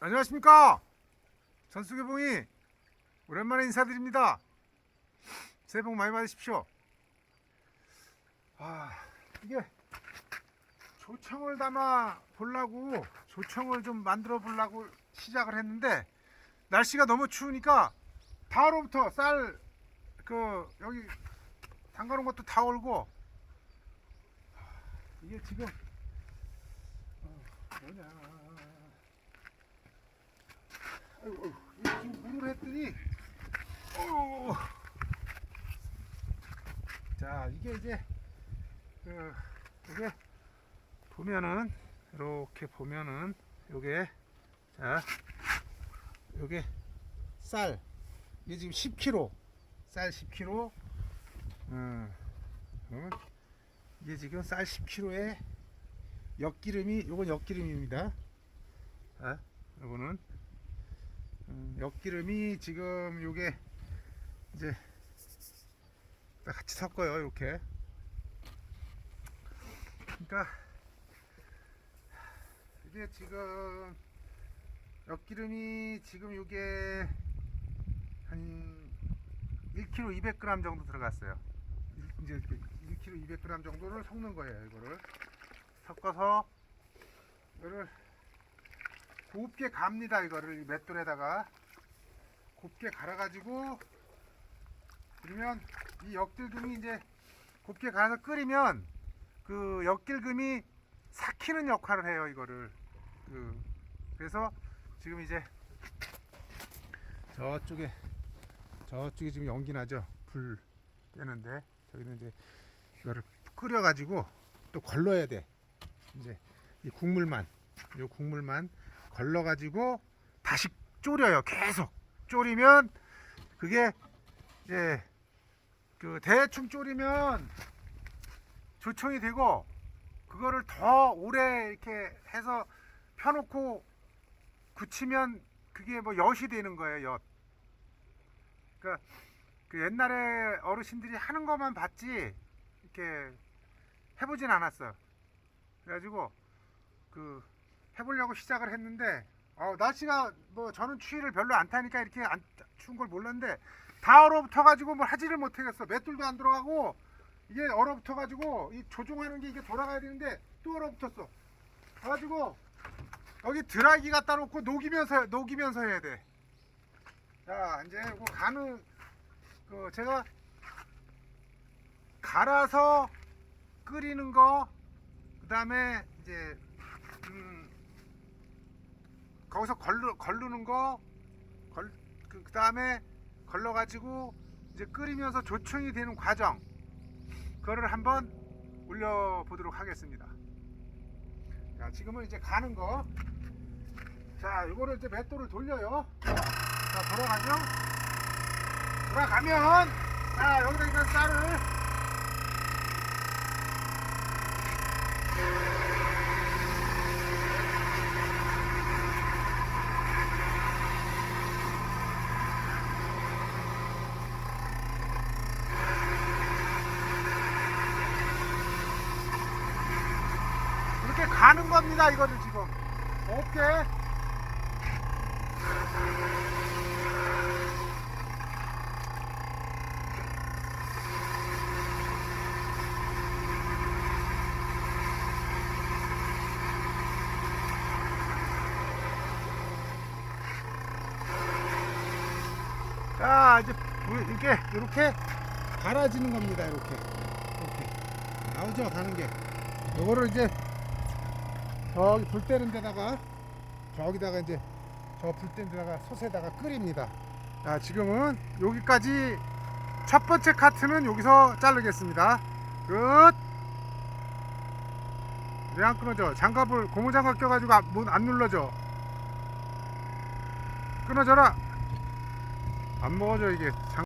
안녕하십니까? 전수개봉이 오랜만에 인사드립니다. 새해 복 많이 받으십시오. 아 이게 조청을 담아 보려고 조청을 좀 만들어 보려고 시작을 했는데 날씨가 너무 추우니까 다음부터 쌀 그 여기 담가놓은 것도 다 얼고 이게 지금 어, 뭐냐 아이고, 아이고, 지금 물을 했더니 어우. 자 이게 이제 그 이게 보면은 이렇게 보면은 요게 자 요게 쌀. 이게 지금 10kg 쌀 10kg 음, 그러면 이게 지금 쌀 10kg에 엿기름이 요건 엿기름입니다. 자 요거는 음, 엿기름이 지금 요게 이제 딱 같이 섞어요 이렇게. 그러니까 이게 지금 엿기름이 지금 요게 한 1kg 200g 정도 들어갔어요. 일- 이제 이렇게 1kg 200g 정도를 섞는 거예요 이거를. 섞어서 이거를 곱게 갑니다 이거를. 이 맷돌에다가. 곱게 갈아가지고 그러면 이 역딜금이 이제 곱게 갈아서 끓이면 그 역딜금이 삭히는 역할을 해요 이거를. 그 그래서 지금 이제 저쪽에 저쪽에 지금 연기 나죠? 불 떼는데. 저기는 이제 이거를 끓여가지고 또 걸러야 돼. 이제 이 국물만 이 국물만 걸러가지고 다시 졸여요. 계속 졸이면 그게 이제 그 대충 졸이면 조청이 되고 그거를 더 오래 이렇게 해서 펴놓고 굳히면 그게 뭐 엿이 되는 거예요. 엿. 그러니까 그 옛날에 어르신들이 하는 것만 봤지 이렇게 해보진 않았어. 그래가지고 그 해보려고 시작을 했는데 어, 날씨가 뭐 저는 추위를 별로 안 타니까 이렇게 안 추운 걸 몰랐는데 다 얼어붙어 가지고 뭘 하지를 못하겠어. 맷돌도 안 들어가고 이게 얼어붙어 가지고 이 조종하는 게 이게 돌아가야 되는데 또 얼어붙었어. 그래가지고 여기 드라이기 갖다 놓고 녹이면서 녹이면서 해야 돼 자 이제 이거 가는 그 제가 갈아서 끓이는 거 그다음에 이제 음, 거기서 걸르, 걸르는 거, 걸, 그, 그 다음에 걸러가지고 이제 끓이면서 조청이 되는 과정, 그거를 한번 올려보도록 하겠습니다. 자, 지금은 이제 가는 거. 자, 이거를 이제 맷돌을 돌려요. 자, 돌아가죠? 돌아가면, 자, 여기다 있는 쌀을 이렇게 가는 겁니다, 이거를 지금. 곱게. 자, 이제 보- 이렇게, 이렇게 갈아지는 겁니다, 이렇게. 이렇게. 나오죠, 가는 게. 요거를 이제 저기 불 때는 데다가 저기다가 이제 저 불 때는 데다가 솥에다가 끓입니다. 자, 지금은 여기까지 첫 번째 카트는 여기서 자르겠습니다. 끝. 왜 안 끊어져? 장갑을 고무장갑 껴가지고 안, 문안 눌러져. 끊어져라. 안 먹어져 이게. 장...